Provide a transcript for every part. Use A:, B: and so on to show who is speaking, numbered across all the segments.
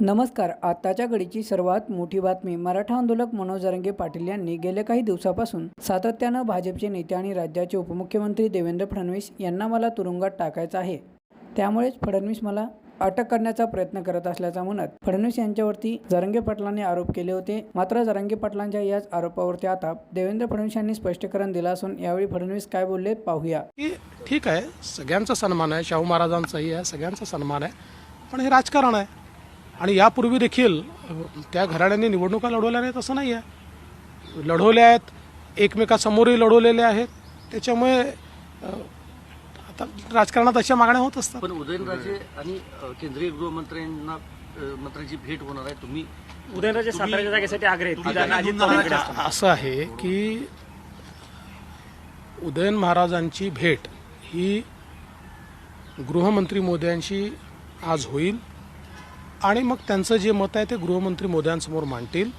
A: नमस्कार. आताच्या घडीची सर्वात मोठी बातमी मराठा आंदोलक मनोज अरंगे पाटील यांनी गेल्या काही दिवसापासून सातत्यानं भाजपचे नेते आणि राज्याचे उपमुख्यमंत्री देवेंद्र फडणवीस यांना मला तुरुंगात टाकायचं आहे. त्यामुळेच फडणवीस मला अटक करण्याचा प्रयत्न करत असल्याचं म्हणत फडणवीस यांच्यावरती जरंगे पाटलांनी आरोप केले होते. मात्र जरंगे पाटलांच्या याच आरोपावरती आता देवेंद्र फडणवीस यांनी स्पष्टीकरण दिलं असून यावेळी फडणवीस काय बोलले पाहूया.
B: ठीक आहे सगळ्यांचा सन्मान आहे शाहू महाराजांचाही आहे सगळ्यांचा सन्मान आहे पण हे राजकारण आहे. आणि यापूर्वी देखील त्या घराण्यांनी निवडणुका लढवल्या नाहीत असं नाही आहे लढवल्या आहेत एकमेकासमोरही लढवलेले आहेत. त्याच्यामुळे आता राजकारणात अशा मागण्या होत असतात.
C: पण उदयनराजे आणि केंद्रीय गृहमंत्र्यांना मंत्र्यांची भेट होणार आहे. तुम्ही
D: उदयनराजे साताऱ्याच्या जागेसाठी आग्रह.
B: असं आहे की उदयन महाराजांची भेट ही गृहमंत्री मोदयांशी आज होईल. आणि मग त्यांचं जे मत आहे ते गृहमंत्री मोदयांसमोर मांडतील.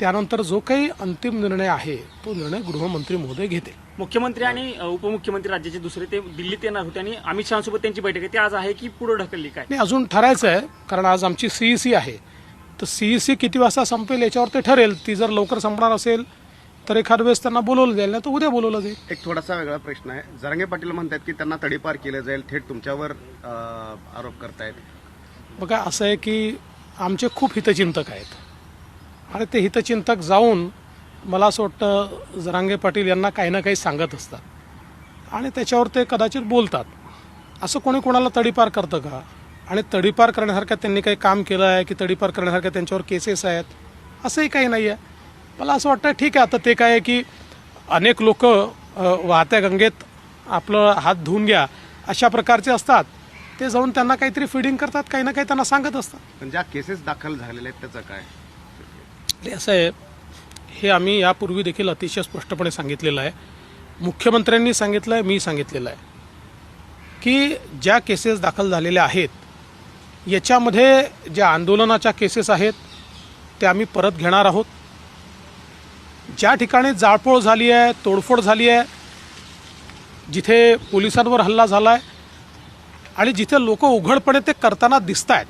B: त्यानंतर जो काही अंतिम निर्णय आहे तो निर्णय गृहमंत्री महोदय घेतील.
D: मुख्यमंत्री आणि उपमुख्यमंत्री राज्याचे दुसरे ते दिल्लीत येणार होते आणि अमित शहासोबत त्यांची बैठक आहे. ती आज आहे की पुढे ढकलली काय?
B: नाही अजून ठरायचं आहे कारण आज आमची सीईसी आहे. तर सीईसी किती वाजता संपेल याच्यावर ते ठरेल. ती जर लवकर संपणार असेल तर एखाद वेळेस त्यांना बोलवलं जाईल नाही तर उद्या बोलवलं जाईल.
E: एक थोडासा वेगळा प्रश्न आहे. जरांगे पाटील म्हणतात की त्यांना तडीपार केलं जाईल थेट तुमच्यावर आरोप करतायत.
B: बघा असं आहे की आमचे खूप हितचिंतक आहेत. आणि ते हितचिंतक जाऊन मला असं वाटतं जरांगे पाटील यांना काही ना काही सांगत असतात. आणि त्याच्यावर ते कदाचित बोलतात. असं कोणी कोणाला तडीपार करतं का? आणि तडीपार करण्यासारखं त्यांनी काही काम केलं आहे की तडीपार करण्यासारख्या त्यांच्यावर केसेस आहेत? असंही काही नाही आहे मला असं वाटतं ठीक आहे आता ते काय आहे की अनेक लोक वाहत्या गंगेत आपलं हात धुवून घ्या अशा प्रकारचे असतात. ते जाऊन त्यांना काहीतरी फिडिंग करतात काही ना काही त्यांना सांगत असतात.
E: पण ज्या केसेस दाखल झालेल्या आहेत त्याचं काय?
B: ते असं आहे हे आम्ही यापूर्वी देखील अतिशय स्पष्टपणे सांगितलेलं आहे. मुख्यमंत्र्यांनी सांगितलं आहे मी सांगितलेलं आहे. की ज्या केसेस दाखल झालेल्या आहेत याच्यामध्ये ज्या आंदोलनाच्या केसेस आहेत त्या आम्ही परत घेणार आहोत. ज्या ठिकाणी जाळपोळ झाली आहे तोडफोड झाली आहे जिथे पोलिसांवर हल्ला झाला आहे आणि जिथे लोक उघडपणे ते करताना दिसत आहेत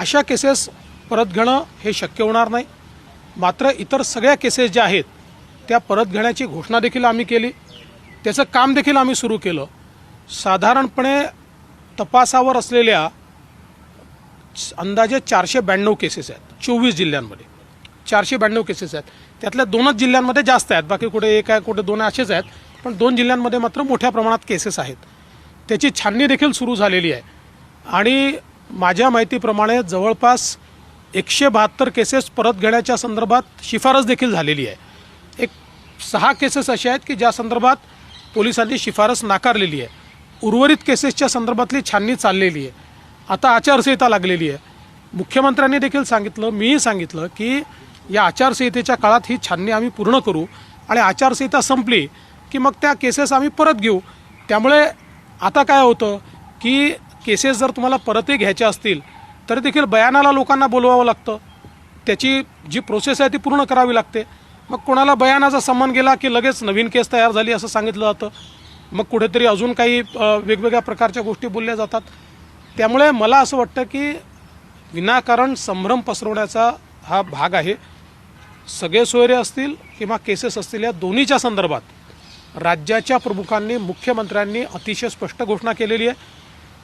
B: अशा केसेस परत घेणं हे शक्य होणार नाही. मात्र इतर सगळ्या केसेस ज्या आहेत त्या परत घेण्याची घोषणा देखील आम्ही केली. त्याचं काम देखील आम्ही सुरू केलं. साधारणपणे तपासावर असलेल्या अंदाजे चारशे ब्याण्णव केसेस आहेत चोवीस जिल्ह्यांमध्ये. चारशे ब्याण्णव केसेस आहेत. त्यातल्या दोनच जिल्ह्यांमध्ये जास्त आहेत बाकी कुठे एक आहे कुठे दोन असेच आहेत. पण दोन जिल्ह्यांमध्ये मात्र मोठ्या प्रमाणात केसेस आहेत. त्याची छाननी देखील सुरू झालेली आहे. आणि माझ्या माहितीप्रमाणे जवळपास एकशे बहात्तर केसेस परत घेण्याच्या संदर्भात शिफारस देखील झालेली आहे. एक सहा केसेस अशा आहेत की ज्या संदर्भात पोलिसांनी शिफारस नाकारलेली आहे. उर्वरित केसेसच्या संदर्भातली छाननी चाललेली आहे. आता आचारसंहिता लागलेली आहे. मुख्यमंत्र्यांनी देखील सांगितलं मीही सांगितलं की या आचारसंहितेच्या काळात ही छाननी आम्ही पूर्ण करू आणि आचारसंहिता संपली की मग त्या केसेस आम्ही परत घेऊ. त्यामुळे आता काय होतं की केसेस जर तुम्हाला परतही घ्यायच्या असतील तर देखील बयानाला लोकांना बोलवावं लागतं. त्याची जी प्रोसेस आहे ती पूर्ण करावी लागते. मग कोणाला बयानाचा सन्मान गेला की लगेच नवीन केस तयार झाली असं सांगितलं जातं. मग कुठेतरी अजून काही वेगवेगळ्या प्रकारच्या गोष्टी बोलल्या जातात. त्यामुळे मला असं वाटतं की विनाकारण संभ्रम पसरवण्याचा हा भाग आहे. सगळे सोयरे असतील किंवा केसेस असतील या दोन्हीच्या संदर्भात. राज्याच्या प्रमुखांनी मुख्यमंत्र्यांनी अतिशय स्पष्ट घोषणा केलेली आहे.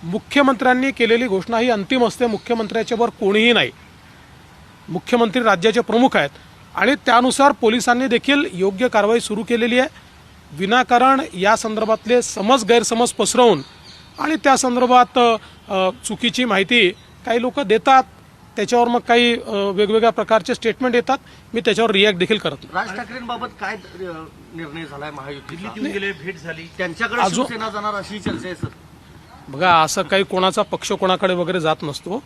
B: मुख्यमंत्र्यांनी केलेली घोषणा ही अंतिम असते. मुख्यमंत्र्याच्यावर कोणीही नाही. मुख्यमंत्री राज्याचे प्रमुख आहेत. आणि त्यानुसार पोलिसांनी देखील योग्य कारवाई सुरू केलेली आहे. विनाकारण या संदर्भातले समज गैरसमज पसरवून आणि त्या संदर्भात चुकीची माहिती काही लोक देतात. त्याच्यावर मग काही वेगवेगळ्या प्रकारचे स्टेटमेंट येतात. मी त्याच्यावर रिॲक्ट देखील करत
C: राज ठाकरेंबाबत काय निर्णय झालाय
D: गेले भेट झाली.
C: त्यांच्याकडे
B: अजून-
C: शिवसेना जाणार अशी चर्चा आहे सर.
B: बघा असं काही कोणाचा पक्ष कोणाकडे वगैरे जात नसतो.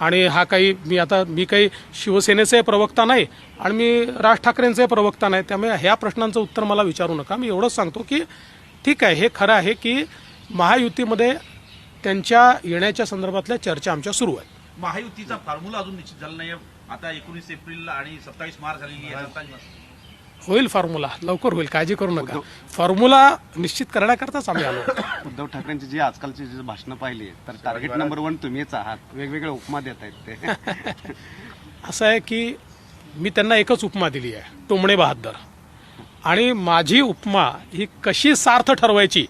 B: आणि हा काही मी आता मी काही शिवसेनेचाही प्रवक्ता नाही आणि मी राज ठाकरेंचाही प्रवक्ता नाही. त्यामुळे ह्या प्रश्नांचं उत्तर मला विचारू नका. मी एवढंच सांगतो की ठीक आहे हे खरं आहे की महायुतीमध्ये त्यांच्या येण्याच्या संदर्भातल्या चर्चा आमच्या सुरू आहेत.
F: महायुतीचा फॉर्म्युला अजून निश्चित झाला नाही आता एकोणीस एप्रिल आणि सत्तावीस मार्च झालेली
B: होईल फॉर्म्युला. लवकर होईल. काळजी करू नका. फॉर्म्युला निश्चित करण्याकरताच आम्ही आलो.
E: उद्धव ठाकरेंची जी आजकालची जी भाषणं पाहिली तर टार्गेट नंबर वन तुम्हीच आहात. वेगवेगळे उपमा देत आहेत ते.
B: असं आहे की मी त्यांना एकच उपमा दिली आहे. टोमणे बहादर. आणि माझी उपमा ही कशी सार्थ ठरवायची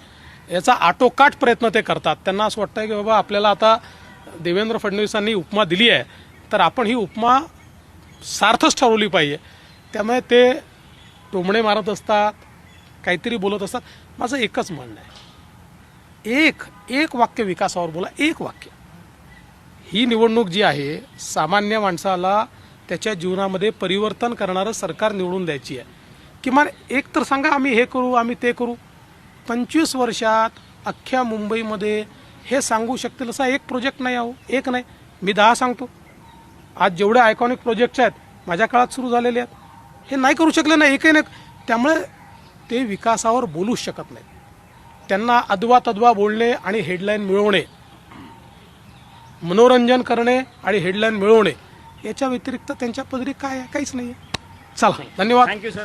B: याचा आटोकाट प्रयत्न ते करतात. त्यांना असं वाटतं की बाबा आपल्याला आता देवेंद्र फडणवीसांनी उपमा दिली आहे तर आपण ही उपमा सार्थच ठरवली पाहिजे. त्यामुळे ते टोमणे मारत असतात काहीतरी बोलत असतात. माझं एकच म्हणणं आहे. एक एक वाक्य विकासावर बोला एक वाक्य. ही निवडणूक जी आहे सामान्य माणसाला त्याच्या जीवनामध्ये परिवर्तन करणारं सरकार निवडून द्यायची आहे. किमान एक तर सांगा आम्ही हे करू आम्ही ते करू. पंचवीस वर्षात अख्ख्या मुंबईमध्ये हे सांगू शकतील असा एक प्रोजेक्ट नाही आहो एक नाही. मी दहा सांगतो. आज जेवढे आयकॉनिक प्रोजेक्ट्स आहेत माझ्या काळात सुरू झालेले आहेत हे नाही करू शकले नाही एकही नाही त्यामुळे ते विकासावर बोलूच शकत नाहीत. त्यांना अदवा तद्वा बोलणे आणि हेडलाईन मिळवणे मनोरंजन करणे आणि हेडलाईन मिळवणे याच्या व्यतिरिक्त त्यांच्या पदरी काय आहे? काहीच नाही आहे चला धन्यवाद.
D: Thank you sir